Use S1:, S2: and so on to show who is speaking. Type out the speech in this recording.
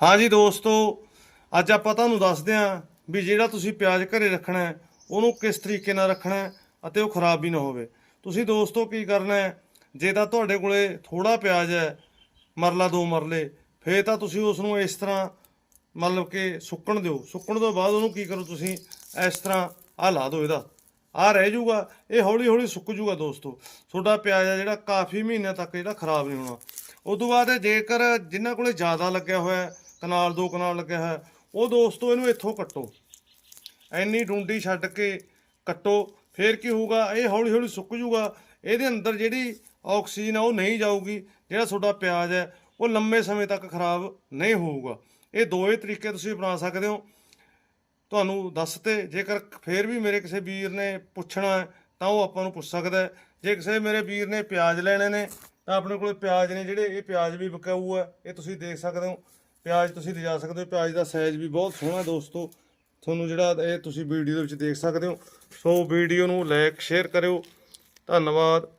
S1: ਹਾਂਜੀ ਦੋਸਤੋ, ਅੱਜ ਆਪਾਂ ਤੁਹਾਨੂੰ ਦੱਸਦੇ ਹਾਂ ਵੀ ਜਿਹੜਾ ਤੁਸੀਂ ਪਿਆਜ਼ ਘਰੇ ਰੱਖਣਾ ਹੈ, ਉਹਨੂੰ ਕਿਸ ਤਰੀਕੇ ਨਾਲ ਰੱਖਣਾ ਹੈ ਅਤੇ ਉਹ ਖਰਾਬ ਵੀ ਨਾ ਹੋਵੇ। ਤੁਸੀਂ ਦੋਸਤੋ ਕੀ ਕਰਨਾ ਹੈ, ਜੇ ਤਾਂ ਤੁਹਾਡੇ ਕੋਲੇ ਥੋੜਾ ਪਿਆਜ਼ ਹੈ ਮਰਲਾ ਦੋ ਮਰਲੇ, ਫੇਰ ਤਾਂ ਤੁਸੀਂ ਉਸ ਨੂੰ ਇਸ ਤਰ੍ਹਾਂ ਮਤਲਬ ਕਿ ਸੁੱਕਣ ਦਿਓ। ਸੁੱਕਣ ਤੋਂ ਬਾਅਦ ਉਹਨੂੰ ਕੀ ਕਰੋ ਤੁਸੀਂ, ਇਸ ਤਰ੍ਹਾਂ ਆਹ ਲਾ ਦਿਓ ਇਹਦਾ। ਆਹ ਰਹਿ ਜਾਊਗਾ, ਇਹ ਹੌਲੀ ਹੌਲੀ ਸੁੱਕ ਜਾਊਗਾ ਦੋਸਤੋ। ਤੁਹਾਡਾ ਪਿਆਜ਼ ਆ ਜਿਹੜਾ ਕਾਫੀ ਮਹੀਨਿਆਂ ਤੱਕ ਜਿਹੜਾ ਖਰਾਬ ਨਹੀਂ ਹੋਣਾ। ਉਸ ਤੋਂ ਬਾਅਦ ਜੇਕਰ ਜਿਨ੍ਹਾਂ ਕੋਲੇ ਜ਼ਿਆਦਾ ਲੱਗਿਆ ਹੋਇਆ ਕਨਾਲ ਦੋ ਕਨਾਲ ਲੱਗਿਆ ਹੋਇਆ। ਉਹ ਦੋਸਤੋ, ਇਹਨੂੰ ਇੱਥੋਂ ਕੱਟੋ। ਐਨੀ ਡੂੰਡੀ ਛੱਡ ਕੇ ਕੱਟੋ। ਫੇਰ ਕੀ ਹੋਊਗਾ? ਇਹ ਹੌਲੀ ਹੌਲੀ ਸੁੱਕ ਜੂਗਾ ਇਹਦੇ ਅੰਦਰ ਜਿਹੜੀ ਆਕਸੀਜਨ ਆ, ਉਹ ਨਹੀਂ ਜਾਊਗੀ। ਜਿਹੜਾ ਤੁਹਾਡਾ ਪਿਆਜ਼ ਹੈ, ਉਹ ਲੰਮੇ ਸਮੇਂ ਤੱਕ ਖਰਾਬ ਨਹੀਂ ਹੋਊਗਾ। ਇਹ ਦੋਏ ਤਰੀਕੇ ਤੁਸੀਂ ਅਪਣਾ ਸਕਦੇ ਹੋ। ਤੁਹਾਨੂੰ ਦੱਸ ਦੱਸਤੇ ਜੇਕਰ ਫੇਰ ਵੀ ਮੇਰੇ ਕਿਸੇ ਵੀਰ ਨੇ ਪੁੱਛਣਾ ਹੈ, ਤਾਂ ਉਹ ਆਪਾਂ ਨੂੰ ਪੁੱਛ ਸਕਦਾ ਜੇ ਕਿਸੇ ਮੇਰੇ ਵੀਰ ਨੇ ਪਿਆਜ਼ ਲੈਣੇ ਨੇ, ਤਾਂ ਆਪਣੇ ਕੋਲ ਪਿਆਜ਼ ਨੇ ਜਿਹੜੇ, ਇਹ ਪਿਆਜ਼ ਵੀ ਵਿਕਾਊ ਹੈ, ਇਹ ਤੁਸੀਂ ਦੇਖ ਸਕਦੇ ਹੋ। ਪਿਆਜ਼ ਤੁਸੀਂ ਲਿਜਾ ਸਕਦੇ ਹੋ, ਪਿਆਜ਼ ਦਾ ਸਾਈਜ਼ ਵੀ ਬਹੁਤ ਸੋਹਣਾ ਦੋਸਤੋ। ਤੁਹਾਨੂੰ ਜਿਹੜਾ ਇਹ ਤੁਸੀਂ ਵੀਡੀਓ ਦੇ ਵਿੱਚ ਦੇਖ ਸਕਦੇ ਹੋ। ਸੋ ਵੀਡੀਓ ਨੂੰ ਲਾਈਕ ਸ਼ੇਅਰ ਕਰਿਓ। ਧੰਨਵਾਦ।